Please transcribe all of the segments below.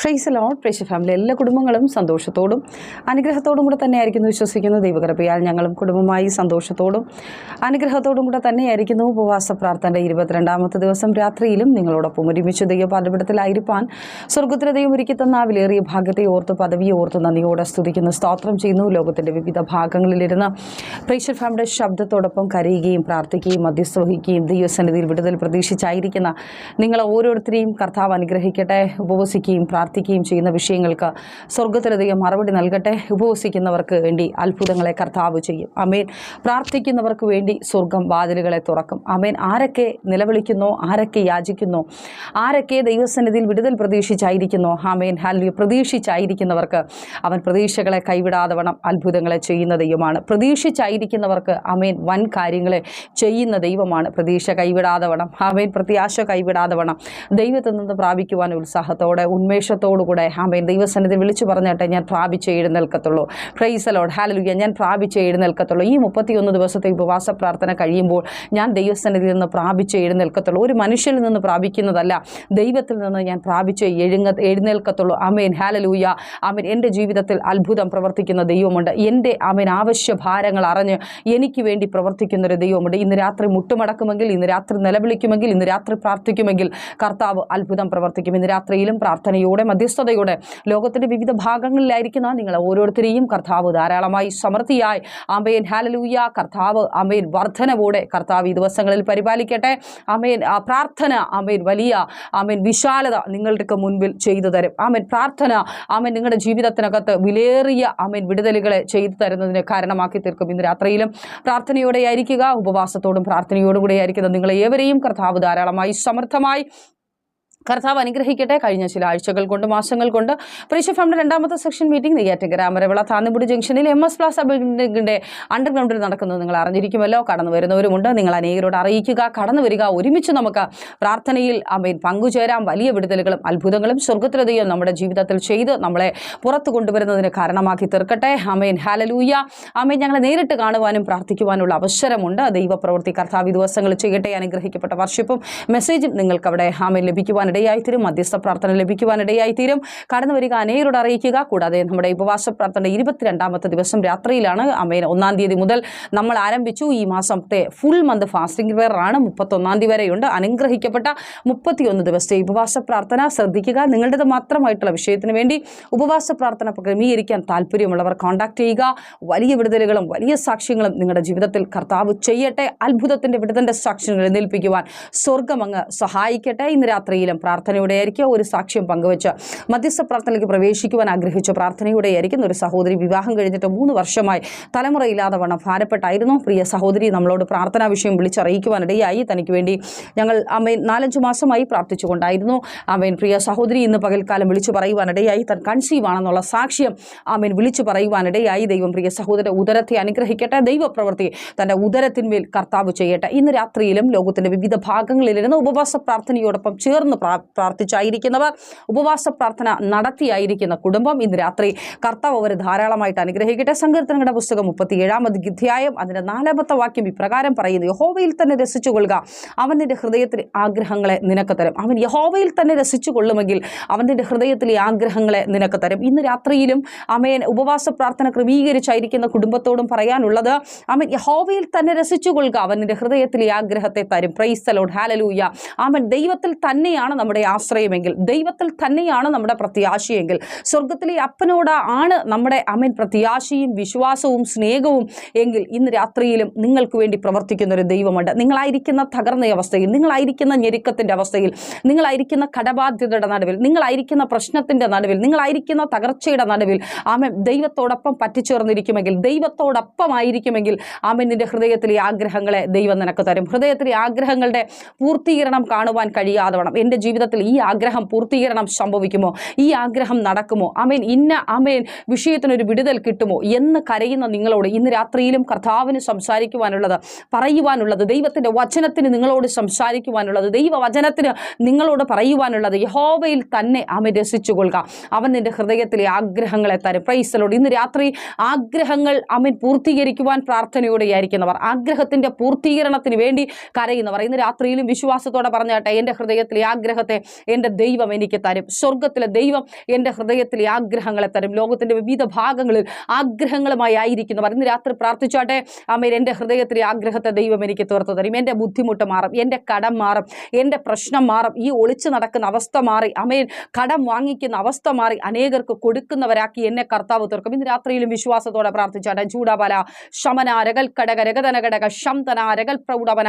Fries load പ്രേക്ഷ family എല്ലാ കുടുംബങ്ങളും സന്തോഷത്തോടും അനുഗ്രഹത്തോടും കൂടെ തന്നെയായിരിക്കുന്നു വിശ്വസിക്കുന്ന. ദൈവകൃപയാൽ ഞങ്ങളും കുടുംബമായി സന്തോഷത്തോടും അനുഗ്രഹത്തോടും കൂടെ തന്നെയായിരിക്കുന്നു. ഉപവാസ പ്രാർത്ഥനയുടെ ഇരുപത്തിരണ്ടാമത്തെ ദിവസം രാത്രിയിലും നിങ്ങളോടൊപ്പം ഒരുമിച്ച് ദൈവപാദപിടത്തിലായിരിക്കാൻ സ്വർഗത്തിലെ ദൈവം ഒരുക്കി തന്ന വിലേറിയ ഭാഗ്യത്തെ ഓർത്ത് പദവിയെ ഓർത്ത് നന്ദിയോടെ സ്തുതിക്കുന്നു. സ്തോത്രം ചെയ്യുന്നു. ലോകത്തിന്റെ വിവിധ ഭാഗങ്ങളിലിരുന്ന് പ്രേക്ഷർ ഫാമിലിയുടെ ശബ്ദത്തോടൊപ്പം കരയുകയും പ്രാർത്ഥിക്കുകയും മധ്യസ്ഥ വഹിക്കുകയും ദൈവസന്നിധിയിൽ വിടുതൽ പ്രതീക്ഷിച്ചായിരിക്കുന്ന നിങ്ങളെ ഓരോരുത്തരെയും കർത്താവ് അനുഗ്രഹിക്കട്ടെ. ഉപവസിക്കുകയും ചെയ്യുന്ന വിഷയങ്ങൾക്ക് സ്വർഗത്തിലധികം മറുപടി നൽകട്ടെ. ഉപവസിക്കുന്നവർക്ക് വേണ്ടി അത്ഭുതങ്ങളെ കർത്താവ് ചെയ്യും. അമേൻ പ്രാർത്ഥിക്കുന്നവർക്ക് വേണ്ടി സ്വർഗം വാതിലുകളെ തുറക്കും. അമേൻ ആരൊക്കെ നിലവിളിക്കുന്നു? ആരൊക്കെ യാചിക്കുന്നു? ആരൊക്കെ ദൈവസന്നിധിയിൽ വിടുതൽ പ്രതീക്ഷിച്ചായിരിക്കുന്നോ? ആമേൻ. ഹാൽവ്യ പ്രതീക്ഷിച്ചായിരിക്കുന്നവർക്ക് അവൻ പ്രതീക്ഷകളെ കൈവിടാതെ വണ്ണം അത്ഭുതങ്ങളെ ചെയ്യുന്ന ദൈവമാണ്. പ്രതീക്ഷിച്ചായിരിക്കുന്നവർക്ക് അമേൻ വൻ കാര്യങ്ങളെ ചെയ്യുന്ന ദൈവമാണ്. പ്രതീക്ഷ കൈവിടാതെ വണ്ണം അമേൻ പ്രത്യാശ കൈവിടാതെ വണ്ണം ദൈവത്തിൽ നിന്ന് പ്രാപിക്കുവാൻ ഉത്സാഹത്തോടെ ഉന്മേഷത്തോടുകൂടെ ആമേൻ. ദൈവസന്നിധി വിളിച്ചു പറഞ്ഞാട്ടെ ഞാൻ പ്രാപിച്ച് എഴുന്നേൽക്കത്തുള്ളൂ. പ്രൈസലോട് ഹാലലുയ്യ ഞാൻ പ്രാപിച്ച് എഴുന്നേൽക്കത്തുള്ളൂ. ഈ മുപ്പത്തിയൊന്ന് ദിവസത്തെ ഉപവാസ പ്രാർത്ഥന കഴിയുമ്പോൾ ഞാൻ ദൈവസന്നിധിയിൽ നിന്ന് പ്രാപിച്ച് എഴുന്നേൽക്കത്തുള്ളൂ. ഒരു മനുഷ്യനിൽ നിന്ന് പ്രാപിക്കുന്നതല്ല ദൈവത്തിൽ നിന്ന് ഞാൻ പ്രാപിച്ച് എഴുങ്ങ എഴുന്നേൽക്കത്തുള്ളൂ. അമേൻ ഹാലലൂയ അമേൻ എന്റെ ജീവിതത്തിൽ അത്ഭുതം പ്രവർത്തിക്കുന്ന ദൈവമുണ്ട്. എന്റെ അമേൻ ആവശ്യ ഭാരങ്ങൾ അറിഞ്ഞ് എനിക്ക് വേണ്ടി പ്രവർത്തിക്കുന്ന ഒരു ദൈവമുണ്ട്. ഇന്ന് രാത്രി മുട്ടുമടക്കുമെങ്കിൽ ഇന്ന് രാത്രി നിലവിളിക്കുമെങ്കിൽ ഇന്ന് രാത്രി പ്രാർത്ഥിക്കുമെങ്കിൽ കർത്താവ് അത്ഭുതം പ്രവർത്തിക്കും. ഇന്ന് രാത്രിയിലും പ്രാർത്ഥനയോടെ മധ്യസ്ഥതയോടെ ലോകത്തിന്റെ വിവിധ ഭാഗങ്ങളിലായിരിക്കുന്ന നിങ്ങൾ ഓരോരുത്തരെയും കർത്താവ് ധാരാളമായി സമൃദ്ധിയായി. അമ്മയൻ ഹാലലൂയ കർത്താവ് അമ്മയൻ വർധനവോടെ കർത്താവ് ഈ ദിവസങ്ങളിൽ പരിപാലിക്കട്ടെ. അമ്മയൻ പ്രാർത്ഥന അമ്മയൻ വലിയ അമ്മയൻ വിശാലത നിങ്ങളുടെ മുൻപിൽ ചെയ്തു തരും. ആമേൻ. പ്രാർത്ഥന അമ്മൻ നിങ്ങളുടെ ജീവിതത്തിനകത്ത് വിലേറിയ ആമേൻ വിടുതലുകളെ ചെയ്തു തരുന്നതിന് കാരണമാക്കി തീർക്കും. ഇന്ന് രാത്രിയിലും പ്രാർത്ഥനയോടെ ആയിരിക്കുക ഉപവാസത്തോടും പ്രാർത്ഥനയോടും കൂടെ ആയിരിക്കുന്ന നിങ്ങളെ ഏവരെയും കർത്താവ് ധാരാളമായി സമൃദ്ധമായി കർത്താവ് അനുഗ്രഹിക്കട്ടെ. കഴിഞ്ഞ ചില ആഴ്ചകൾ കൊണ്ട് മാസങ്ങൾ കൊണ്ട് പ്രീഷ ഫാമിന്റെ രണ്ടാമത്തെ സെക്ഷൻ മീറ്റിംഗ് നെയ്യാറ്റങ്കര അമരവിള താന്നിപ്പുടി ജംഗ്ഷനിൽ എം എസ് പ്ലാസ ബിൽഡിംഗിന്റെ അണ്ടർഗ്രൗണ്ടിൽ നടക്കുന്നത് നിങ്ങൾ അറിഞ്ഞിരിക്കുമല്ലോ. കടന്നു വരുന്നവരുമുണ്ട്. നിങ്ങൾ അനേകരോട് അറിയിക്കുക. കടന്നു വരിക. ഒരുമിച്ച് നമുക്ക് പ്രാർത്ഥനയിൽ അമേൻ പങ്കുചേരാം. വലിയ വിടുതലുകളും അത്ഭുതങ്ങളും സ്വർഗത്തിലതയും നമ്മുടെ ജീവിതത്തിൽ ചെയ്ത് നമ്മളെ പുറത്തു കൊണ്ടുവരുന്നതിന് കാരണമാക്കി തീർക്കട്ടെ. അമേൻ. ഹാലലൂയ അമേൻ. ഞങ്ങളെ നേരിട്ട് കാണുവാനും പ്രാർത്ഥിക്കുവാനുള്ള അവസരമുണ്ട്. ദൈവപ്രവൃത്തി കർത്താവ് ദിവസങ്ങൾ ചെയ്യട്ടെ. അനുഗ്രഹിക്കപ്പെട്ട വർഷിപ്പും മെസ്സേജും നിങ്ങൾക്ക് അവിടെ ആമേൻ ലഭിക്കുവാനിടയായിത്തീരും മധ്യസ്ഥ പ്രാർത്ഥന ലഭിക്കുവാൻ ലഭിക്കുവാനിടയായിത്തീരും കടന്നു വരിക അനേകരോട് അറിയിക്കുക. കൂടാതെ നമ്മുടെ ഉപവാസ പ്രാർത്ഥന ഇരുപത്തിരണ്ടാമത്തെ ദിവസം രാത്രിയിലാണ് അമേൻ ഒന്നാം തീയതി മുതൽ നമ്മൾ ആരംഭിച്ചു. ഈ മാസത്തെ ഫുൾ മന്ത് ഫാസ്റ്റിംഗ് വെയറാണ് മുപ്പത്തൊന്നാം തീയതി വരെയുണ്ട്. അനുഗ്രഹിക്കപ്പെട്ട മുപ്പത്തിയൊന്ന് ദിവസത്തെ ഉപവാസ പ്രാർത്ഥന ശ്രദ്ധിക്കുക. നിങ്ങളുടേത് മാത്രമായിട്ടുള്ള വിഷയത്തിന് വേണ്ടി ഉപവാസ പ്രാർത്ഥന ക്രമീകരിക്കാൻ താല്പര്യമുള്ളവർ കോൺടാക്ട് ചെയ്യുക. വലിയ വിടുതലുകളും വലിയ സാക്ഷ്യങ്ങളും നിങ്ങളുടെ ജീവിതത്തിൽ കർത്താവ് ചെയ്യട്ടെ. അത്ഭുതത്തിന്റെ വിടുതന്റെ സാക്ഷ്യങ്ങൾ എഴുന്നേൽപ്പിക്കുവാൻ സ്വർഗം അങ്ങ് സഹായിക്കട്ടെ. ഇന്ന് രാത്രിയിലും പ്രാർത്ഥനയുടെ ആയിരിക്കും ഒരു സാക്ഷ്യം പങ്കുവച്ച്. മധ്യസ്ഥ പ്രാർത്ഥനയ്ക്ക് പ്രവേശിക്കുവാൻ ആഗ്രഹിച്ച പ്രാർത്ഥനയുടെ ആയിരിക്കും ഒരു സഹോദരി വിവാഹം കഴിഞ്ഞിട്ട് മൂന്ന് വർഷമായി തലമുറയില്ലാതെ വണ്ണം ഭാരപ്പെട്ടായിരുന്നു. പ്രിയ സഹോദരി നമ്മളോട് പ്രാർത്ഥനാ വിഷയം വിളിച്ചറിയിക്കുവാനിടയായി. തനിക്ക് വേണ്ടി ഞങ്ങൾ അമ്മയൻ നാലഞ്ച് മാസമായി പ്രാർത്ഥിച്ചുകൊണ്ടായിരുന്നു. അമ്മയൻ പ്രിയ സഹോദരി ഇന്ന് പകൽക്കാലം വിളിച്ചു പറയുവാനിടയായി. തൻ കൺസീവ് ആണെന്നുള്ള സാക്ഷ്യം അമ്മയൻ വിളിച്ചു പറയുവാനിടയായി. ദൈവം പ്രിയ സഹോദര ഉദരത്തെ അനുഗ്രഹിക്കട്ടെ. ദൈവപ്രവൃത്തി തന്റെ ഉദരത്തിന്മേൽ കർത്താവ് ചെയ്യട്ടെ. ഇന്ന് രാത്രിയിലും ലോകത്തിന്റെ വിവിധ ഭാഗങ്ങളിലിരുന്ന് ഉപവാസ പ്രാർത്ഥനയോടൊപ്പം ചേർന്ന് പ്രാർത്ഥിച്ചായിരിക്കുന്നവർ ഉപവാസ പ്രാർത്ഥന നടത്തിയായിരിക്കുന്ന കുടുംബം ഇന്ന് രാത്രി കർത്താവ് അവരെ ധാരാളമായിട്ട് അനുഗ്രഹിക്കട്ടെ. സങ്കീർത്തനങ്ങളുടെ പുസ്തകം മുപ്പത്തിയേഴാമത് അധ്യായം അതിന്റെ നാലാമത്തെ വാക്യം ഇപ്രകാരം പറയുന്നു. യഹോവയിൽ തന്നെ രസിച്ചു കൊള്ളുക അവൻ നിന്റെ ഹൃദയത്തിലെ ആഗ്രഹങ്ങളെ നിനക്ക് തരും. അവൻ യഹോവയിൽ തന്നെ രസിച്ചു കൊള്ളുമെങ്കിൽ അവൻ നിന്റെ ഹൃദയത്തിലെ ആഗ്രഹങ്ങളെ നിനക്ക് തരും. ഇന്ന് രാത്രിയിലും അമയൻ ഉപവാസ പ്രാർത്ഥന ക്രമീകരിച്ചായിരിക്കുന്ന കുടുംബത്തോടും പറയാനുള്ളത് അവൻ യഹോവയിൽ തന്നെ രസിച്ചു കൊള്ളുക അവൻ നിന്റെ ഹൃദയത്തിലെ ആഗ്രഹത്തെ തരും. പ്രൈസ്തലോഡ് ഹാലലൂയ അവൻ ദൈവത്തിൽ തന്നെയാണ് നമ്മുടെ ആശ്രയമെങ്കിൽ ദൈവത്തിൽ തന്നെയാണ് നമ്മുടെ പ്രത്യാശയെങ്കിൽ സ്വർഗത്തിലെ അപ്പനോട് ആണ് നമ്മുടെ അമൻ പ്രത്യാശയും വിശ്വാസവും സ്നേഹവും എങ്കിൽ ഇന്ന് രാത്രിയിലും നിങ്ങൾക്ക് വേണ്ടി പ്രവർത്തിക്കുന്ന ഒരു ദൈവമുണ്ട്. നിങ്ങളായിരിക്കുന്ന തകർന്ന അവസ്ഥയിൽ നിങ്ങളായിരിക്കുന്ന ഞെരുക്കത്തിന്റെ അവസ്ഥയിൽ നിങ്ങളായിരിക്കുന്ന കടബാധ്യതയുടെ നടുവിൽ നിങ്ങളായിരിക്കുന്ന പ്രശ്നത്തിന്റെ നടുവിൽ നിങ്ങളായിരിക്കുന്ന തകർച്ചയുടെ നടുവിൽ ആമൻ ദൈവത്തോടൊപ്പം പറ്റിച്ചേർന്നിരിക്കുമെങ്കിൽ ദൈവത്തോടൊപ്പം ആയിരിക്കുമെങ്കിൽ നിന്റെ ഹൃദയത്തിലെ ആഗ്രഹങ്ങളെ ദൈവം നിനക്ക് തരും. ഹൃദയത്തിലെ ആഗ്രഹങ്ങളുടെ പൂർത്തീകരണം കാണുവാൻ കഴിയാതെ വേണം എന്റെ ജീവിതത്തിൽ ഈ ആഗ്രഹം പൂർത്തീകരണം സംഭവിക്കുമോ? ഈ ആഗ്രഹം നടക്കുമോ? അമേൻ ഇന്ന അമേൻ വിഷയത്തിനൊരു വിടുതൽ കിട്ടുമോ? എന്ന് കരയുന്ന നിങ്ങളോട് ഇന്ന് രാത്രിയിലും കർത്താവിന് സംസാരിക്കുവാനുള്ളത് പറയുവാനുള്ളത് ദൈവത്തിന്റെ വചനത്തിന് നിങ്ങളോട് സംസാരിക്കുവാനുള്ളത് ദൈവവചനത്തിന് നിങ്ങളോട് പറയുവാനുള്ളത് യഹോവയിൽ തന്നെ അമൻ രസിച്ചു കൊള്ളുക അവൻ നിന്റെ ഹൃദയത്തിലെ ആഗ്രഹങ്ങളെ തരും. പ്രൈസലോട് ഇന്ന് രാത്രി ആഗ്രഹങ്ങൾ അവൻ പൂർത്തീകരിക്കുവാൻ പ്രാർത്ഥനയോടെ ആയിരിക്കുന്നവർ ആഗ്രഹത്തിന്റെ പൂർത്തീകരണത്തിന് വേണ്ടി കരയുന്നവർ ഇന്ന് രാത്രിയിലും വിശ്വാസത്തോടെ പറഞ്ഞാട്ടെ എന്റെ ഹൃദയത്തിലെ ആഗ്രഹം ആഗ്രഹത്തെ എന്റെ ദൈവം എനിക്ക് തരും. സ്വർഗത്തിലെ ദൈവം എന്റെ ഹൃദയത്തിലെ ആഗ്രഹങ്ങളെ തരും. ലോകത്തിന്റെ വിവിധ ഭാഗങ്ങളിൽ ആഗ്രഹങ്ങളുമായി ആയിരിക്കുന്നവർ. ഇന്ന് രാത്രി പ്രാർത്ഥിച്ചാട്ടെ. അമ്മയിൽ എന്റെ ഹൃദയത്തിലെ ആഗ്രഹത്തെ ദൈവം എനിക്ക് തീർത്തു തരും. എന്റെ ബുദ്ധിമുട്ട് മാറും. എന്റെ കടം മാറും. എന്റെ പ്രശ്നം മാറും. ഈ ഒളിച്ചു നടക്കുന്ന അവസ്ഥ മാറി. അമ്മയിൽ കടം വാങ്ങിക്കുന്ന അവസ്ഥ മാറി. അനേകർക്ക് കൊടുക്കുന്നവരാക്കി എന്നെ കർത്താവ് തീർക്കും. ഇന്ന് രാത്രിയിലും വിശ്വാസത്തോടെ പ്രാർത്ഥിച്ചാട്ടെ. ചൂടാബല ശമന രകൽ കടക രഗതന ഘടക ശംതന രകൽ പ്രൗഢവന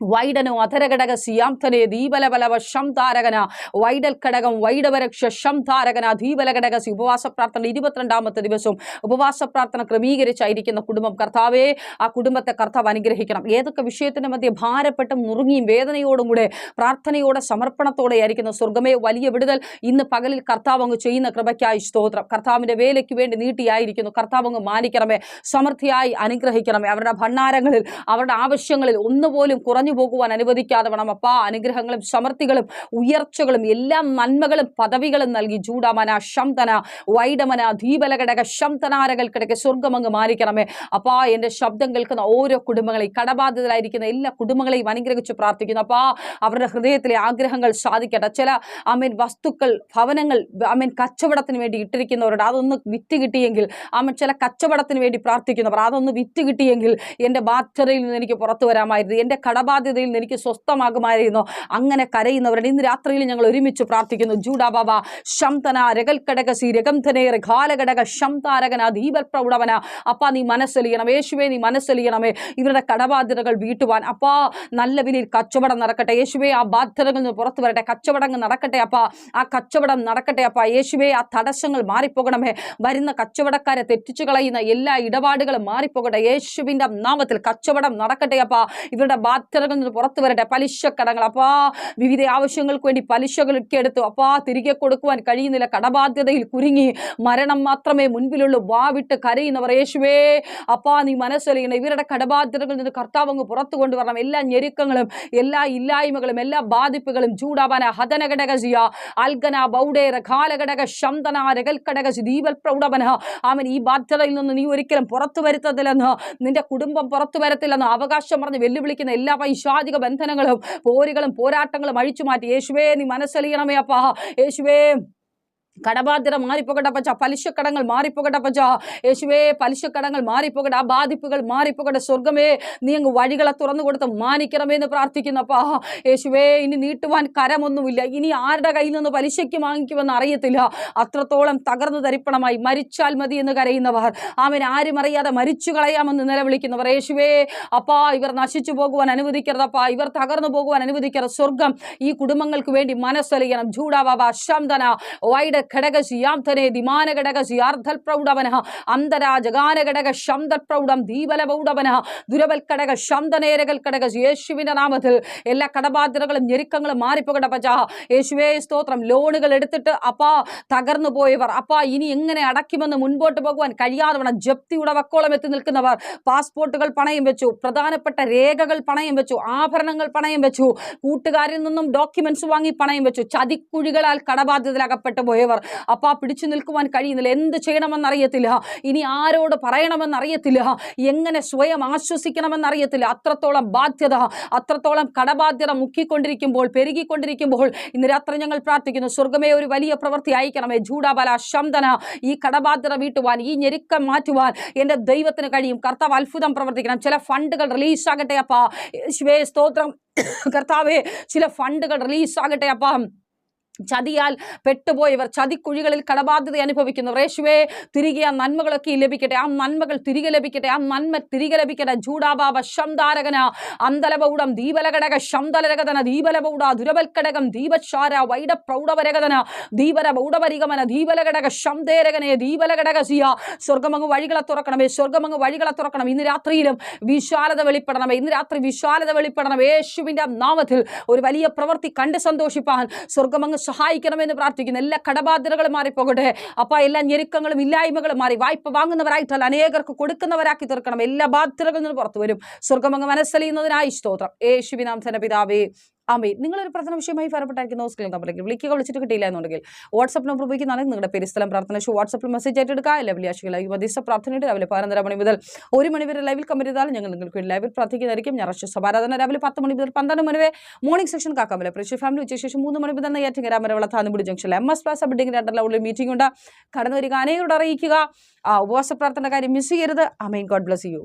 വൈഡനോ അധരഘടക സിയാംതനെ ദീപലബലവ ശം താരകന വൈഡൽ ഘടകം വൈഡവരക്ഷ ശം താരകന ദീപലഘടക സി ഉപവാസ പ്രാർത്ഥന ഇരുപത്തിരണ്ടാമത്തെ ദിവസവും ഉപവാസ പ്രാർത്ഥന ക്രമീകരിച്ചായിരിക്കുന്ന കുടുംബം കർത്താവേ ആ കുടുംബത്തെ കർത്താവ് അനുഗ്രഹിക്കണം. ഏതൊക്കെ വിഷയത്തിന്റെ മധ്യ ഭാരപ്പെട്ടും നുറുങ്ങിയും വേദനയോടും കൂടെ പ്രാർത്ഥനയോടെ സമർപ്പണത്തോടെ ആയിരിക്കുന്ന സ്വർഗമേ വലിയ വിടുതൽ ഇന്ന് പകലിൽ കർത്താവ് അങ്ങ് ചെയ്യുന്ന കൃപയ്ക്കായി സ്തോത്രം. കർത്താവിന്റെ വേലയ്ക്ക് വേണ്ടി നീട്ടിയായിരിക്കുന്നു. കർത്താവ് അങ്ങ് മാനിക്കണമേ സമൃദ്ധിയായി അനുഗ്രഹിക്കണമേ. അവരുടെ ഭണ്ണാരങ്ങളിൽ അവരുടെ ആവശ്യങ്ങളിൽ ഒന്നുപോലും കുറഞ്ഞു പോകുവാൻ അനുവദിക്കാതെ വേണം. അപ്പാ അനുഗ്രഹങ്ങളും സമൃദ്ധികളും ഉയർച്ചകളും എല്ലാ നന്മകളും പദവികളും നൽകി. ചൂടാമന ശംതന വൈഡമന ദീപലഘടക ശംതനാരകൾ കിടക്കെ സ്വർഗമങ്ങ് മാനിക്കണമേ അപ്പാ എന്റെ ശബ്ദം കേൾക്കുന്ന ഓരോ കുടുംബങ്ങളെയും കടബാധിതരായിരിക്കുന്ന എല്ലാ കുടുംബങ്ങളെയും അനുഗ്രഹിച്ച് പ്രാർത്ഥിക്കുന്നു. അപ്പാ അവരുടെ ഹൃദയത്തിലെ ആഗ്രഹങ്ങൾ സാധിക്കട്ടെ. ചില അമീൻ വസ്തുക്കൾ ഭവനങ്ങൾ അമീൻ കച്ചവടത്തിന് വേണ്ടി ഇട്ടിരിക്കുന്നവരോട് അതൊന്ന് വിറ്റ് കിട്ടിയെങ്കിൽ അമീൻ ചില കച്ചവടത്തിന് വേണ്ടി പ്രാർത്ഥിക്കുന്നവർ അതൊന്ന് വിറ്റ് കിട്ടിയെങ്കിൽ എന്റെ ബാധ്യതയിൽ നിന്ന് എനിക്ക് പുറത്തു വരാമായിരുന്നു. എന്റെ കടബാധ്യതയിൽ നിന്ന് എനിക്ക് സ്വസ്ഥമാകുമായിരുന്നു. അങ്ങനെ കരയുന്നവരുടെ ഇന്ന് രാത്രിയിൽ ഞങ്ങൾ ഒരുമിച്ച് പ്രാർത്ഥിക്കുന്നു. ജൂഡാ ബാബ ശംതന രകൽക്കടക സി രകംധനേർ ഘാലഘടക ശംതാരകന ദീപപ്രൗഢവന അപ്പാ നീ മനസ്സലിയണം. യേശുവേ നീ മനസ്സലിയണമേ. ഇവരുടെ കടബാധ്യതകൾ വീട്ടുവാൻ. അപ്പാ നല്ല വിലയിൽ കച്ചവടം നടക്കട്ടെ. യേശുവേ ആ ബാധ്യതകളിൽ നിന്ന് പുറത്തു വരട്ടെ. കച്ചവടങ്ങൾ നടക്കട്ടെ അപ്പാ. ആ കച്ചവടം നടക്കട്ടെ അപ്പാ. യേശുവേ ആ തടസ്സങ്ങൾ മാറിപ്പോകണമേ. വരുന്ന കച്ചവടക്കാരെ തെറ്റിച്ചു കളയുന്ന എല്ലാ ഇടപാടുകളും മാറിപ്പോകട്ടെ. യേശുവിന്റെ നാമത്തിൽ കച്ചവടം നടക്കട്ടെ അപ്പാ. ഇവരുടെ ബാധ്യതകളിൽ നിന്ന് പുറത്തു വരട്ടെ. പലിശ കടങ്ങൾ അപ്പാ വിവിധ ആവശ്യങ്ങൾക്ക് വേണ്ടി പലിശകളൊക്കെ എടുത്തു. അപ്പാ തിരികെ കൊടുക്കുവാൻ കഴിയുന്നില്ല. കടബാധ്യതയിൽ കുരുങ്ങി മരണം മാത്രമേ മുൻപിലുള്ളൂ. വാവിട്ട് കരയുന്നവർ യേശുവേ അപ്പാ നീ മനസ്സൊലിയണം. ഇവരുടെ കടബാധ്യതകളിൽ നിന്ന് കർത്താവ് അങ്ങ് പുറത്തു കൊണ്ടുവരണം. എല്ലാ ഞെരുക്കങ്ങളും എല്ലാ ഇല്ലായ്മകളും എല്ലാ ബാധിപ്പുകളും ചൂടാവാന ഹതനഘടകസിയ അൽഗന ബൗഡേര കാലഘടക ശന്തന രകൽഘടകസി ദീപൽ പ്രൗഢവന അവൻ ഈ ബാധ്യതയിൽ നിന്ന് നീ ഒരിക്കലും പുറത്തു വരുത്തത്തില്ലെന്ന് നിന്റെ കുടുംബം പുറത്തു വരത്തില്ലെന്ന് അവകാശം പറഞ്ഞ് വെല്ലുവിളിക്കുന്ന എല്ലാ പൈശാചിക ബന്ധനങ്ങളും പോരുകളും പോരാട്ടങ്ങളും അഴിച്ചു മാറ്റി യേശുവേ നീ മനസ്സലിയണമേ അപ്പാ. യേശുവേ കടബാധ്യത മാറിപ്പോകട്ടെ അപ്പച്ച. പലിശക്കടങ്ങൾ മാറിപ്പോകട്ടെ അപ്പച്ച. യേശുവേ പലിശക്കടങ്ങൾ മാറിപ്പോകട്ടെ ആ ബാധിപ്പുകൾ മാറിപ്പോകട്ടെ. സ്വർഗമേ നീ അങ്ങ് വഴികളെ തുറന്നു കൊടുത്ത് മാനിക്കണമേ എന്ന് പ്രാർത്ഥിക്കുന്നപ്പാ യേശുവേ ഇനി നീട്ടുവാൻ കരമൊന്നുമില്ല. ഇനി ആരുടെ കയ്യിൽ നിന്ന് പലിശയ്ക്ക് വാങ്ങിക്കുമെന്ന് അറിയത്തില്ല. അത്രത്തോളം തകർന്നു തരിപ്പണമായി മരിച്ചാൽ മതി എന്ന് കരയുന്നവർ. അവൻ ആരും അറിയാതെ മരിച്ചു കളയാമെന്ന് നിലവിളിക്കുന്നവർ. യേശുവേ അപ്പാ ഇവർ നശിച്ചു പോകുവാൻ അനുവദിക്കരുതപ്പാ ഇവർ തകർന്നു പോകുവാൻ അനുവദിക്കരുത്. സ്വർഗം ഈ കുടുംബങ്ങൾക്ക് വേണ്ടി മനസ്സൊലിക്കണം ജൂഡാബാബ ശാന്തന. വൈഡ് ഘടകസി യാംധനെ ദിമാന ഘടകസി അർദ്ധൽ പ്രൗഢവന അന്തരാ ജഗാന ഘടക ശംദൽ പ്രൗഢം ദീപല പ്രൗഢവന ദുരവൽ ഘടക കടക ഘടകസി നാമത്തിൽ എല്ലാ കടബാധ്യതകളും ഞെരുക്കങ്ങളും മാറിപ്പോകട്ടെ പച്ചാ യേശുവേ സ്തോത്രം. ലോണുകൾ എടുത്തിട്ട് അപ്പാ തകർന്നു പോയവർ. അപ്പാ ഇനി എങ്ങനെ അടയ്ക്കുമെന്ന് മുൻപോട്ട് പോകുവാൻ കഴിയാതെ വേണം ജപ്തിയുടെ വക്കോളം എത്തി നിൽക്കുന്നവർ. പാസ്പോർട്ടുകൾ പണയം വെച്ചു. പ്രധാനപ്പെട്ട രേഖകൾ പണയം വെച്ചു. ആഭരണങ്ങൾ പണയം വെച്ചു. കൂട്ടുകാരിൽ നിന്നും ഡോക്യുമെന്റ്സ് വാങ്ങി പണയം വെച്ചു. ചതിക്കുഴികളാൽ കടബാധ്യതയിൽ അകപ്പെട്ടു അപ്പാ പിടിച്ചു നിൽക്കുവാൻ കഴിയുന്നില്ല. എന്ത് ചെയ്യണമെന്നറിയത്തില്ല. ഇനി ആരോട് പറയണമെന്നറിയത്തില്ല. എങ്ങനെ സ്വയം ആശ്വസിക്കണമെന്നറിയത്തില്ല. അത്രത്തോളം ബാധ്യത അത്രത്തോളം കടബാധ്യത മുക്കിക്കൊണ്ടിരിക്കുമ്പോൾ പെരുകിക്കൊണ്ടിരിക്കുമ്പോൾ ഇന്ന് രാത്രി ഞങ്ങൾ പ്രാർത്ഥിക്കുന്നു. സ്വർഗമേ ഒരു വലിയ പ്രവൃത്തി അയക്കണമേ. ജൂഡാബല ശന്തന ഈ കടബാധ്യത വീട്ടുവാൻ ഈ ഞെരുക്കം മാറ്റുവാൻ എന്റെ ദൈവത്തിന് കഴിയും. കർത്താവ് അത്ഭുതം പ്രവർത്തിക്കണം. ചില ഫണ്ടുകൾ റിലീസ് ആകട്ടെ അപ്പാ. യേശുവേ സ്തോത്രം. കർത്താവേ ചില ഫണ്ടുകൾ റിലീസ് ആകട്ടെ അപ്പാ. ചതിയാൽ പെട്ടുപോയവർ ചതിക്കുഴികളിൽ കടബാധ്യത അനുഭവിക്കുന്നവർ. യേശുവേ തിരികെ ആ നന്മകളൊക്കെ ലഭിക്കട്ടെ. ആ നന്മകൾ തിരികെ ലഭിക്കട്ടെ. ആ നന്മ തിരികെ ലഭിക്കട്ടെ. ജൂഡാബാബ ശംദാരകന അന്തലബൗഡം ദീപലഘടക ശംദലരകതന ദീപലബൗഡ ദുരവൽക്കടകം ദീപശാര വൈഡ പ്രൗഢവരകതന ദീപര ബൗഡവരിഗമന ദീപലഘടക ശംദേരകനെ ദീപലഘടക സിയ. സ്വർഗമങ്ങ് വഴികളെ തുറക്കണമേ സ്വർഗമങ്ങ് വഴികളെ തുറക്കണം. ഇന്ന് രാത്രിയിലും വിശാലത വെളിപ്പെടണമേ ഇന്ന് രാത്രി വിശാലത വെളിപ്പെടണം. യേശുവിന്റെ നാമത്തിൽ ഒരു വലിയ പ്രവൃത്തി കണ്ട് സന്തോഷിപ്പാൻ സ്വർഗമങ്ങ് സഹായിക്കണമെന്ന് പ്രാർത്ഥിക്കുന്നു എല്ലാ കടബാധ്യതകളും മാറിപ്പോകട്ടെ അപ്പോൾ എല്ലാ ഞെരുക്കങ്ങളും ഇല്ലായ്മകളും മാറി വായ്പ വാങ്ങുന്നവരായിട്ടല്ല അനേകർക്ക് കൊടുക്കുന്നവരാക്കി തീർക്കണം. എല്ലാ ബാധ്യതകളിൽ നിന്ന് പുറത്തു വരും. സ്വർഗമങ്ങ് മനസ്സലിയുന്നതിനായി സ്തോത്രം. യേശുവിനാം തന്നെ പിതാവേ ആമേ നിങ്ങളൊരു പ്രധാന വിഷയമായി ഫലപ്പെട്ടായിരിക്കുന്ന സ്ക്രീൻ നമ്പറിലേക്ക് വിളിക്കുക വിളിച്ചിട്ട് കിട്ടിയില്ല എന്നുണ്ടെങ്കിൽ വാട്സ്ആപ്പ് നമ്പർ ഉപയോഗിക്കുന്നതാണ് നിങ്ങളുടെ പേര് സ്ഥലം പ്രാർത്ഥന. ഷോ വാട്സ്ആപ്പിൽ മെസ്സേജ് ഏറ്റെടുക്കുക. എല്ലാ വെള്ളിയാഴ്ച ലൈവ് മധ്യസ്ഥ പ്രാർത്ഥനയുടെ രാവിലെ പതിനൊന്നര മണി മുതൽ ഒരു മണി വരെ ലൈവിൽ കമന്റ് ചെയ്താലും ഞങ്ങൾ നിങ്ങൾക്ക് ലൈവിൽ പ്രാർത്ഥിക്കുന്നതായിരിക്കും. ഞായറാഴ്ച സഭാരാധന. രാവിലെ പത്ത് മണി മുതൽ പന്ത്രണ്ട് മണി വരെ മോർണിംഗ് സെക്ഷൻ കാക്കാമല. പ്രശ്ന ഫാമിലി ഉച്ച ശേഷം മൂന്ന് മണി മുതൽ നെയ്യാറ്റിങ്ങര രാമരവള താന്നുപിടി ജംഗ്ഷനിൽ എം എസ് പ്ലാസ് ബിൽഡിംഗ് രണ്ടര ഉള്ളിൽ മീറ്റിംഗ് ഉണ്ട്. കടന്നു വരിക അനേകരോട് അറിയിക്കുക. ആ ഉപവാസ പ്രാർത്ഥന കാര്യം മിസ് ചെയ്യരുത്. അമേൻ. God bless you